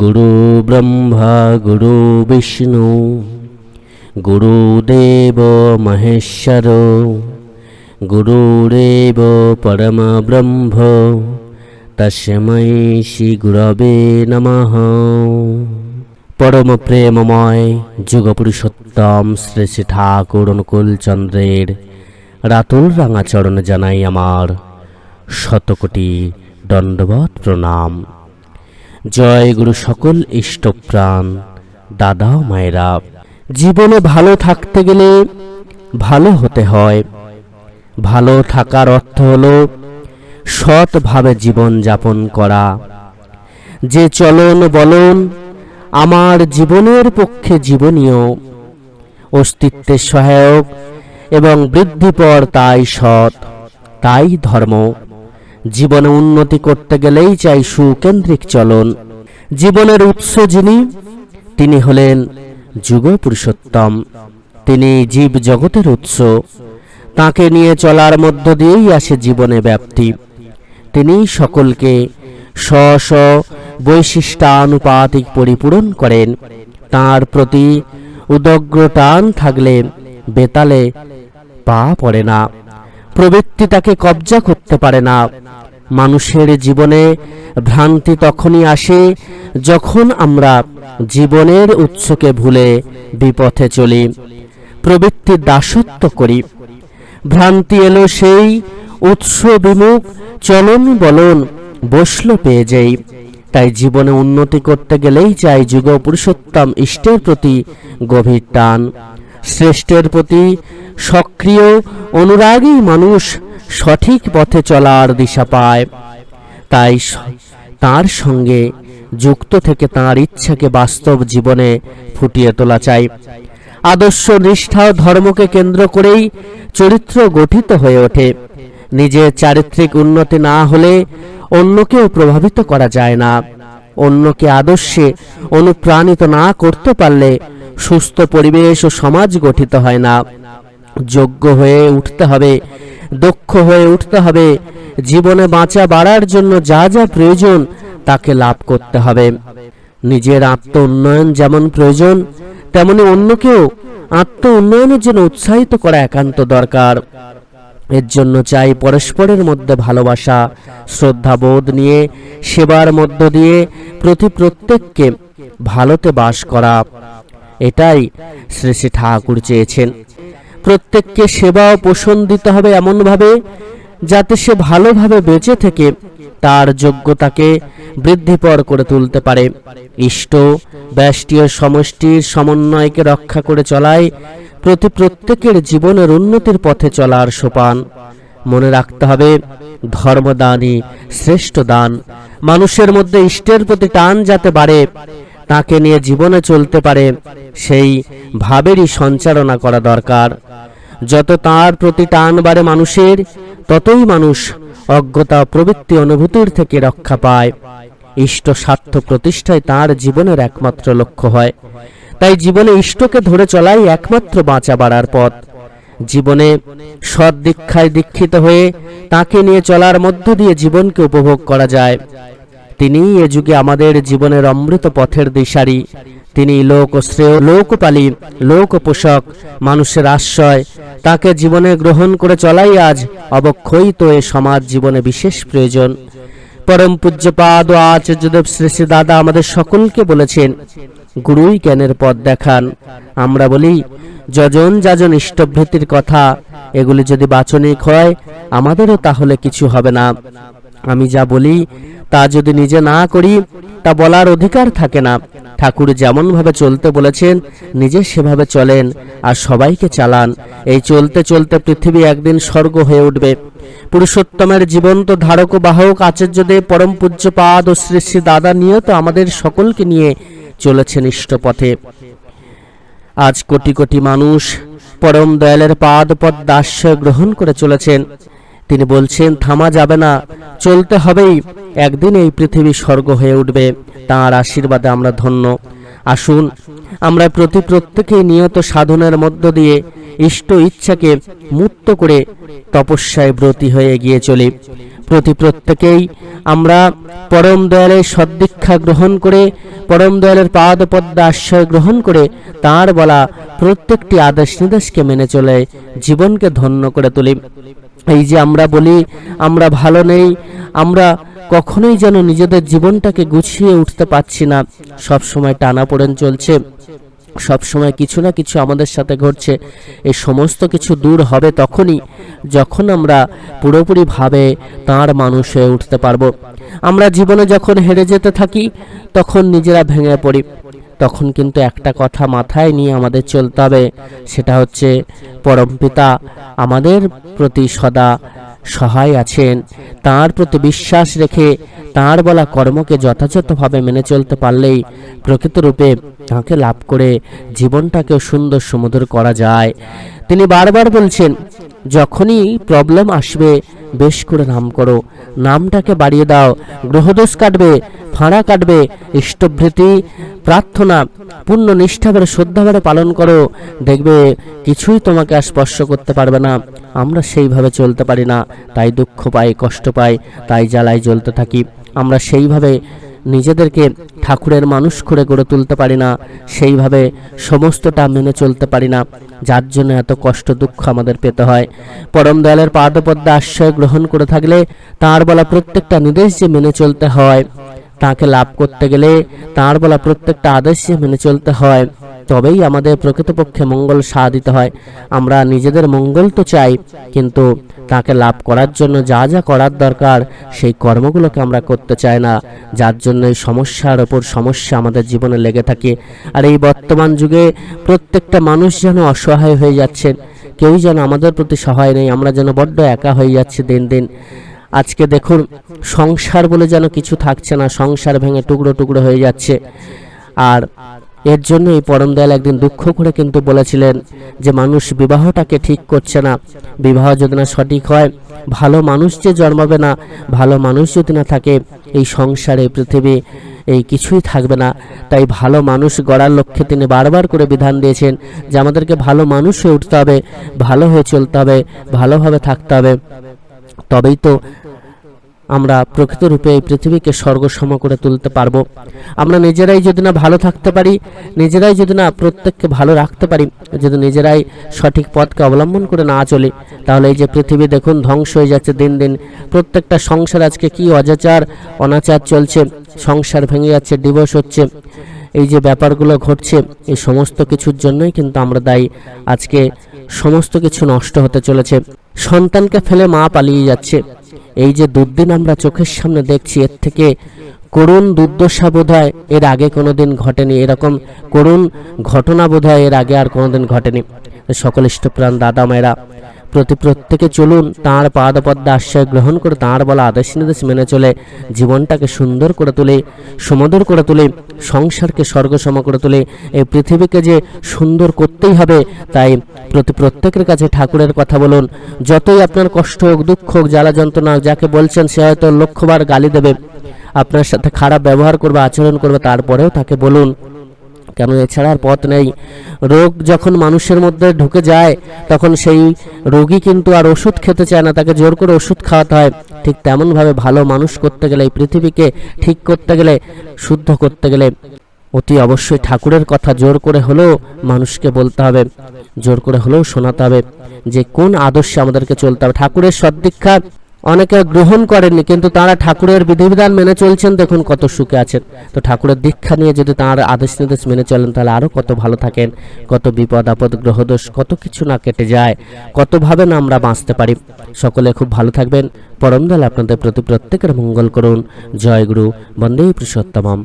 গুরু ব্রহ্মা, গুরু বিষ্ণু গুরুদেব মহেশ্বর গুরুরেব পরম ব্রহ্ম, তস্মৈ শ্রী গুরবে নমঃ। পরম প্রেমময় যুগপুরুষোত্তম শ্রী শ্রী ঠাকুর অনুকূল চন্দ্রের রাতুল রাঙা চরণ জানাই আমার শতকোটি দণ্ডবত প্রণাম। জয় গুরু সকল ইষ্টপ্রাণ দাদা মায়েরা, জীবনে ভালো থাকতে গেলে ভালো হতে হয়। ভালো থাকার অর্থ হলো সৎভাবে জীবন যাপন করা। যে চলন বলন আমার জীবনের পক্ষে জীবনীয় অস্তিত্বের সহায়ক এবং বৃদ্ধিপর তাই সৎ, তাই ধর্ম। জীবনে উন্নতি করতে গেলেই চাই সুকেন্দ্রিক চলন। জীবনের উৎস যিনি, তিনি হলেন যুগ পুরুষোত্তম। তিনি জীব জগতের উৎস। তাকে নিয়ে চলার মধ্য দিয়েই আসে জীবনে ব্যাপ্তি। তিনি সকলকে স্ব স্ব বৈশিষ্ট্যানুপাতিক পরিপূরণ করেন। তার প্রতি উদগ্র টান থাকলে বেতালে পা পড়ে না। প্রবৃত্তি তাকে কবজা করতে পারে না। মানুষের জীবনে ভ্রান্তি তখনই আসে যখন আমরা জীবনের উৎসকে ভুলে বিপথে চলি প্রবৃত্তির দাসত্ব করি। ভ্রান্তি এলো সেই উৎস বিমুখ, চলন বলন বসল পেয়ে যাই। তাই জীবনে উন্নতি করতে গেলেই চাই যুগ পুরুষোত্তম ইষ্টের প্রতি গভীর টান। শ্রেষ্ঠের প্রতি সক্রিয় অনুরাগী মানুষ সঠিক পথে চলার দিশা পায়। তাই তার সঙ্গে যুক্ত থেকে তার ইচ্ছাকে বাস্তব জীবনে ফুটিয়ে তোলা চাই। আদর্শ নিষ্ঠা ধর্মকে কেন্দ্র করেই চরিত্র গঠিত হয়ে ওঠে। নিজের চারিত্রিক উন্নতি না হলে অন্যকেও প্রভাবিত করা যায় না। অন্যকে আদর্শে অনুপ্রাণিত না করতে পারলে সুস্থ পরিবেশ ও সমাজ গঠিত হয় না। যোগ্য হয়ে উঠতে হবে, দক্ষ হয়ে উঠতে হবে, জীবনে বাঁচা বাড়ার জন্য যা যা প্রয়োজন তাকে লাভ করতে হবে। নিজের আত্ম উন্নয়ন যেমন প্রয়োজন, তেমনি অন্যকেও আত্ম উন্নয়নের জন্য উৎসাহিত করা একান্ত দরকার। এর জন্য চাই পরস্পরের মধ্যে ভালোবাসা, শ্রদ্ধাবোধ নিয়ে, সেবার মধ্য দিয়ে প্রতি প্রত্যেককে ভালোতে বাস করা। এটাই শ্রী শ্রী ঠাকুর চেয়েছেন। প্রত্যেককে সেবা ও পোষণ দিতে হবে এমনভাবে যাতে সে ভালোভাবে বেঁচে থেকে তার যোগ্যতাকে বৃদ্ধিপর করে তুলতে পারে। ইষ্ট ব্যষ্টীয় সমষ্টির সমন্বয়কে রক্ষা করে চলায় প্রতি প্রত্যেকের জীবনের উন্নতির পথে চলার সোপান। মনে রাখতে হবে, ধর্মদানই শ্রেষ্ঠ দান। মানুষের মধ্যে ইষ্টের প্রতি টান যাতে বাড়ে তাকে নিয়ে জীবনে চলতে পারে, সেই ভাবেরই সঞ্চালনা করা দরকার। যত তার প্রতি টান বাড়ে মানুষের, ততই মানুষ অজ্ঞতা প্রবৃত্তি অনুভূতির থেকে রক্ষা পায়। ইষ্ট স্বার্থ প্রতিষ্ঠায় তার জীবনের একমাত্র লক্ষ্য হয়। তাই জীবনে ইষ্টকে ধরে চলাই একমাত্র বাঁচা বাড়ার পথ। জীবনে সৎ দীক্ষায় দীক্ষিত হয়ে তাকে নিয়ে চলার মধ্য দিয়ে জীবনকে উপভোগ করা যায়। তিনি এ যুগে আমাদের জীবনের অমৃত পথের দিশারি। তিনি লোক শ্রেয় লোকপালী লোক পোষক, মানুষের আশ্রয়। তাকে জীবনে গ্রহণ করে চলাই আজ অবক্ষয়িত এ সমাজ জীবনে বিশেষ প্রয়োজন। পরম পূজ্যপাদ ও আচার্যদেব শ্রী শ্রী দাদা আমাদের সকলকে বলেছেন, গুরুই জ্ঞানের পথ দেখান। আমরা বলি, যজন যাজন ইষ্টভৃতির কথা, এগুলি যদি বাচনিক হয়, আমাদেরও তাহলে কিছু হবে না। আমি যা বলি, তা যদি নিজে না করি, তা বলার অধিকার থাকে না। ঠাকুর যেমন ভাবে চলতে বলেছেন, নিজে সেভাবে চলেন আর সবাইকে চালান। এই চলতে চলতে পৃথিবী একদিন স্বর্গ হয়ে উঠবে। পুরুষোত্তমের জীবন্ত ধারক বাহক আচার্যদেব পরম পূজ্যপাদ ও শ্রী শ্রী দাদা নিয়ত আমাদের সকলকে নিয়ে চলেছেন ইষ্টপথে। আজ কোটি কোটি মানুষ পরম দয়ালের পাদ পদ্ম আশ্রয় গ্রহণ করে চলেছেন। তিনি বলছেন, থামা যাবে না, চলতে হবেই। একদিন এই পৃথিবী স্বর্গ হয়ে উঠবে। তাঁর আশীর্বাদে আমরা ধন্য। আসুন, আমরা প্রতি প্রত্যেকেই নিয়ত সাধনের মধ্য দিয়ে ইষ্ট ইচ্ছাকে মুক্ত করে তপস্যায় ব্রতী হয়ে এগিয়ে চলি। প্রতি প্রত্যেকেই আমরা পরম দয়ালের সদ্দীক্ষা গ্রহণ করে, পরম দয়ালের পাদ পদ্মা আশ্রয় গ্রহণ করে তার বলা প্রত্যেকটি আদেশ নির্দেশকে মেনে চলে, জীবনকে ধন্য করে তুলি। এই যে আমরা বলি, আমরা ভালো নেই, আমরা কখনোই যেন নিজেদের জীবনটাকে গুছিয়ে উঠতে পারছি না। সব সময় টানা পড়েন চলছে। সব সময় কিছু না কিছু আমাদের সাথে ঘটছে। এই সমস্ত কিছু দূর হবে তখনই যখন আমরা পুরোপুরিভাবে তাঁর মানুষ হয়ে উঠতে পারব। আমরা জীবনে যখন হেরে যেতে থাকি, তখন নিজেরা ভেঙে পড়ি। তখন কিন্তু একটা কথা মাথায় নিয়ে আমাদের চলতে হবে, সেটা হচ্ছে পরমপিতা আমাদের প্রতি সদা সহায় আছেন। তার প্রতি বিশ্বাস রেখে তার বলা কর্মকে যথাযথভাবে মেনে চলতে পারলেই প্রকৃতরূপে তাকে লাভ করে জীবনটাকেও সুন্দর সমুদ্র করা যায়। তিনি বারবার বলছেন যখনই প্রবলেম আসবে, বেশ করে নাম করো। নামটাকে বাড়িয়ে দাও। গ্রহদোষ কাটবে, ফাঁড়া কাটবে। ইষ্টভৃতি, প্রার্থনা, পূর্ণ নিষ্ঠাভাবে শ্রদ্ধাভাবে পালন করো। দেখবে কিছুই তোমাকে আর স্পর্শ করতে পারবে না। আমরা সেইভাবে চলতে পারি না। তাই দুঃখ পাই, কষ্ট পাই, তাই জ্বালায় জ্বলতে থাকি। আমরা সেইভাবে নিজেদেরকে ঠাকুরের মানুষ করে গড়ে তুলতে পারি না, সেইভাবে সমস্তটা মেনে চলতে পারি না, যার জন্য এত কষ্ট দুঃখ আমাদের পেতে হয়। পরম দয়ালের পাদপদ্মা আশ্রয় গ্রহণ করে থাকলে তার বলা প্রত্যেকটা নির্দেশ যে মেনে চলতে হয়, তাকে লাভ করতে গেলে তার বলা প্রত্যেকটা আদেশ যে মেনে চলতে হয়। তবেই আমাদের প্রকৃতপক্ষে মঙ্গল সাধিত হয়। আমরা নিজেদের মঙ্গল তো চাই, কিন্তু তাকে লাভ করার জন্য যা যা করার দরকার, সেই কর্মগুলোকে আমরা করতে চাই না। যার জন্য এই সমস্যার ওপর সমস্যা আমাদের জীবনে লেগে থাকে। আর এই বর্তমান যুগে প্রত্যেকটা মানুষ যেন অসহায় হয়ে যাচ্ছেন কেউই যেন আমাদের প্রতি সহায় নেই, আমরা যেন বড্ড একা হয়ে যাচ্ছি দিন দিন। আজকে দেখুন, সংসার বলে যেন কিছু থাকছে না, সংসার ভেঙে টুকরো টুকরো হয়ে যাচ্ছে। আর এর জন্য এই পরম দয়াল একদিন দুঃখ করে কিন্তু বলেছিলেন যে মানুষ বিবাহটাকে ঠিক করছে না। বিবাহ যদি না সঠিক হয়, ভালো মানুষ যে জন্মাবে না, ভালো মানুষ যদি না থাকে, এই সংসারে পৃথিবী, এই কিছুই থাকবে না। তাই ভালো মানুষ গড়ার লক্ষ্যে তিনি বারবার করে বিধান দিয়েছেন যে আমাদেরকে ভালো মানুষ হয়ে উঠতে হবে, ভালো হয়ে চলতে হবে, ভালোভাবে থাকতে হবে। তবেই তো আমরা প্রকৃতরূপে এই পৃথিবীকে স্বর্গসম করে তুলতে পারব। আমরা নিজেরাই যদি না ভালো থাকতে পারি, নিজেরাই যদি না প্রত্যেককে ভালো রাখতে পারি, যদি নিজেরাই সঠিক পথকে অবলম্বন করে না চলি, তাহলে এই যে পৃথিবী দেখুন ধ্বংস হয়ে যাচ্ছে দিন দিন। প্রত্যেকটা সংসার আজকে কি অজাচার, অনাচার চলছে, সংসার ভেঙে যাচ্ছে ডিভোর্স হচ্ছে। এই যে ব্যাপারগুলো ঘটছে, এই সমস্ত কিছুর জন্যই কিন্তু আমরা দায়ী। আজকে সমস্ত কিছু নষ্ট হতে চলেছে। সন্তানকে ফেলে মা পালিয়ে যাচ্ছে। এই যে দুর্দিন আমরা চোখের সামনে দেখছি, এর থেকে করুণ দুর্দশা বোধ হয় এর আগে কোনো দিন ঘটেনি। এরকম করুণ ঘটনা বোধ হয় এর আগে আর কোনো দিন ঘটেনি। সকল প্রাণ দাদা মায়েরা প্রতি প্রত্যেকে চলুন তাঁর পাদপদ্মা আশ্রয় গ্রহণ করে তাঁর বলা আদেশ নির্দেশ মেনে চলে, জীবনটাকে সুন্দর করে তুলে, সুমধুর করে তুলে, সংসারকে স্বর্গসম করে তুলে, এই পৃথিবীকে যে সুন্দর করতেই হবে, তাই প্রতি প্রত্যেকের কাছে ঠাকুরের কথা বলুন। যতই আপনার কষ্ট হোক, দুঃখ হোক, জ্বালা যন্ত্রণা যাকে বলছেন, সে হয়তো লক্ষ্যবার গালি দেবে। আপনার সাথে খারাপ ব্যবহার করবে, আচরণ করবে, তারপরেও তাকে বলুন। কেন এছাড়া আর পথ নেই? রোগ যখন মানুষের মধ্যে ঢুকে যায়, তখন সেই রোগী কিন্তু আর ওষুধ খেতে চায় না, তাকে জোর করে ওষুধ খাওয়াতে হয়। ঠিক তেমনভাবে ভালো মানুষ করতে গেলে এই পৃথিবীকে ঠিক করতে গেলে, শুদ্ধ করতে গেলে অতি অবশ্যই ঠাকুরের কথা জোর করে হলেও মানুষকে বলতে হবে, জোর করে হলেও শোনাতে হবে যে কোন আদর্শে আমাদেরকে চলতে হবে। ঠাকুরের সদ্দীক্ষা অনেকে গ্রহণ করেননি, কিন্তু তারা ঠাকুরের বিধিবিধান মেনে চলছেন। দেখুন কত সুখে আছেন। তো ঠাকুরের দীক্ষা নিয়ে যদি তাঁর আদেশ নির্দেশ মেনে চলেন, তাহলে আরও কত ভালো থাকেন, কত বিপদ, আপদ, গ্রহদোষ, কত কিছু না কেটে যায়, কতভাবে না আমরা বাঁচতে পারি। সকলে খুব ভালো থাকবেন। পরমদল আপনাদের প্রতি প্রত্যেকের মঙ্গল করুন। জয় গুরু। বন্দে পুরুষোত্তমম।